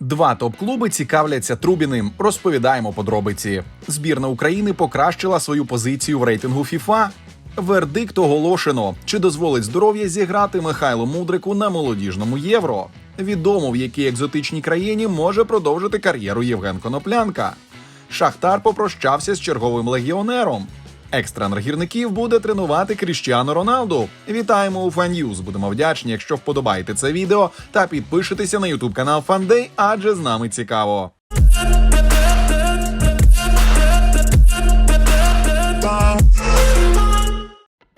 Два топ-клуби цікавляться Трубіним. Розповідаємо подробиці. Збірна України покращила свою позицію в рейтингу ФІФА. Вердикт оголошено. Чи дозволить здоров'я зіграти Михайло Мудрику на молодіжному євро? Відомо в якій екзотичній країні може продовжити кар'єру Євген Коноплянка. Шахтар попрощався з черговим легіонером. Екстренер гірників буде тренувати Кріштіану Роналду. Вітаємо у Фан'юз. Будемо вдячні, якщо вподобаєте це відео та підпишетеся на ютуб канал Фандей, адже з нами цікаво.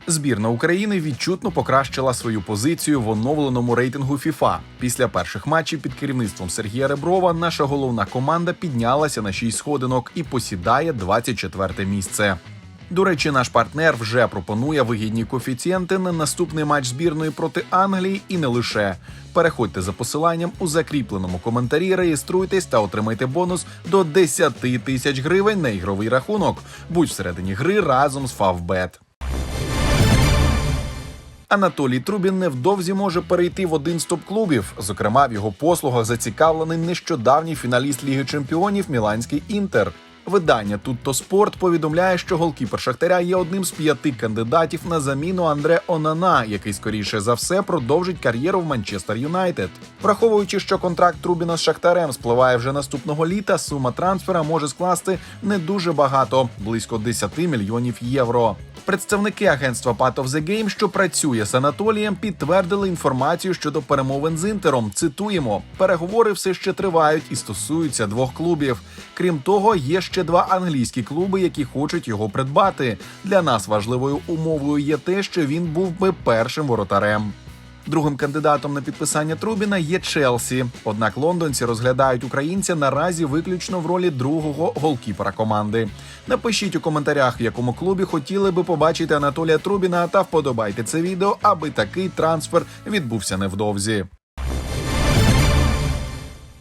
Збірна України відчутно покращила свою позицію в оновленому рейтингу FIFA. Після перших матчів під керівництвом Сергія Реброва наша головна команда піднялася на 6 сходинок і посідає 24 місце. До речі, наш партнер вже пропонує вигідні коефіцієнти на наступний матч збірної проти Англії і не лише. Переходьте за посиланням у закріпленому коментарі, реєструйтесь та отримайте бонус до 10 тисяч гривень на ігровий рахунок. Будь всередині гри разом з Favbet. Анатолій Трубін невдовзі може перейти в один з топ-клубів. Зокрема, в його послугах зацікавлений нещодавній фіналіст Ліги Чемпіонів Міланський Інтер. Видання Тутто Спорт повідомляє, що голкіпер Шахтаря є одним з п'яти кандидатів на заміну Андре Онана, який скоріше за все продовжить кар'єру в Манчестер Юнайтед. Враховуючи, що контракт Трубіна з Шахтарем спливає вже наступного літа, сума трансфера може скласти не дуже багато близько 10 мільйонів євро. Представники агентства Path of the Game, що працює з Анатолієм, підтвердили інформацію щодо перемовин з інтером. Цитуємо: переговори все ще тривають і стосуються двох клубів. Крім того, є ще два англійські клуби, які хочуть його придбати. Для нас важливою умовою є те, що він був би першим воротарем. Другим кандидатом на підписання Трубіна є Челсі. Однак лондонці розглядають українця наразі виключно в ролі другого голкіпера команди. Напишіть у коментарях, в якому клубі хотіли би побачити Анатолія Трубіна, та вподобайте це відео, аби такий трансфер відбувся невдовзі.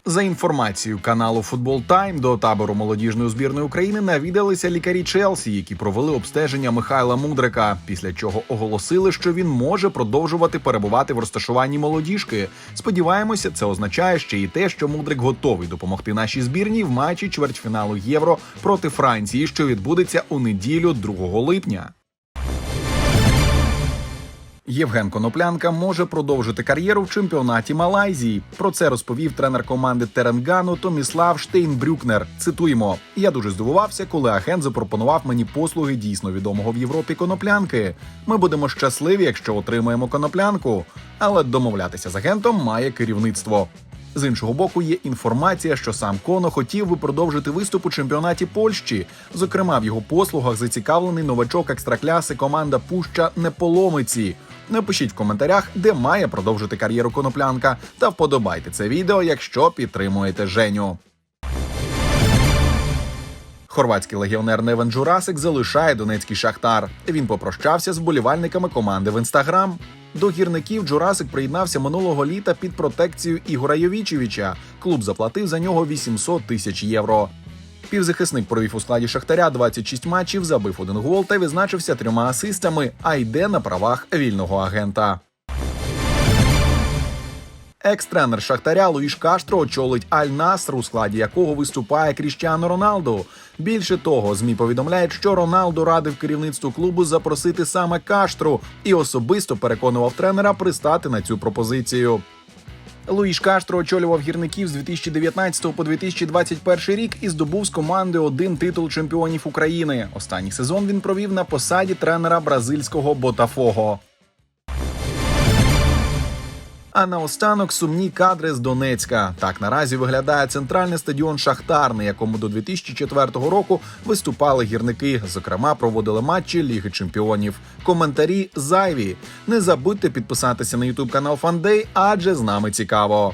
За інформацією каналу Футбол Тайм до табору молодіжної збірної України навідалися лікарі Челсі, які провели обстеження Михайла Мудрика. Після чого оголосили, що він може продовжувати перебувати в розташуванні молодіжки. Сподіваємося, це означає ще й те, що Мудрик готовий допомогти нашій збірній в матчі чвертьфіналу Євро проти Франції, що відбудеться у неділю 2 липня. Євген Коноплянка може продовжити кар'єру в чемпіонаті Малайзії. Про це розповів тренер команди Теренгану Томіслав Штейнбрюкнер. Цитуємо: я дуже здивувався, коли агент запропонував мені послуги дійсно відомого в Європі коноплянки. Ми будемо щасливі, якщо отримаємо коноплянку, але домовлятися з агентом має керівництво. З іншого боку, є інформація, що сам Коно хотів би продовжити виступ у чемпіонаті Польщі. Зокрема, в його послугах зацікавлений новачок екстракляси команда Пуща Неполомиці. Напишіть в коментарях, де має продовжити кар'єру коноплянка, та вподобайте це відео, якщо підтримуєте Женю. Хорватський легіонер Невен Джурасик залишає донецький шахтар. Він попрощався з болівальниками команди в інстаграм. До гірників Джурасик приєднався минулого літа під протекцією Ігора Йовічевича. Клуб заплатив за нього 800 тисяч євро. Півзахисник провів у складі Шахтаря 26 матчів, забив один гол та відзначився трьома асистами, а йде на правах вільного агента. Екс-тренер Шахтаря Луїш Каштро очолить Аль-Наср, у складі якого виступає Кріштіану Роналду. Більше того, змі повідомляють, що Роналду радив керівництву клубу запросити саме Каштру і особисто переконував тренера пристати на цю пропозицію. Луїш Каштро очолював гірників з 2019 по 2021 рік і здобув з команди один титул чемпіонів України. Останній сезон він провів на посаді тренера бразильського Ботафого. А наостанок сумні кадри з Донецька. Так наразі виглядає центральний стадіон Шахтар, на якому до 2004 року виступали гірники. Зокрема, проводили матчі Ліги Чемпіонів. Коментарі зайві. Не забудьте підписатися на ютуб канал Фандей, адже з нами цікаво.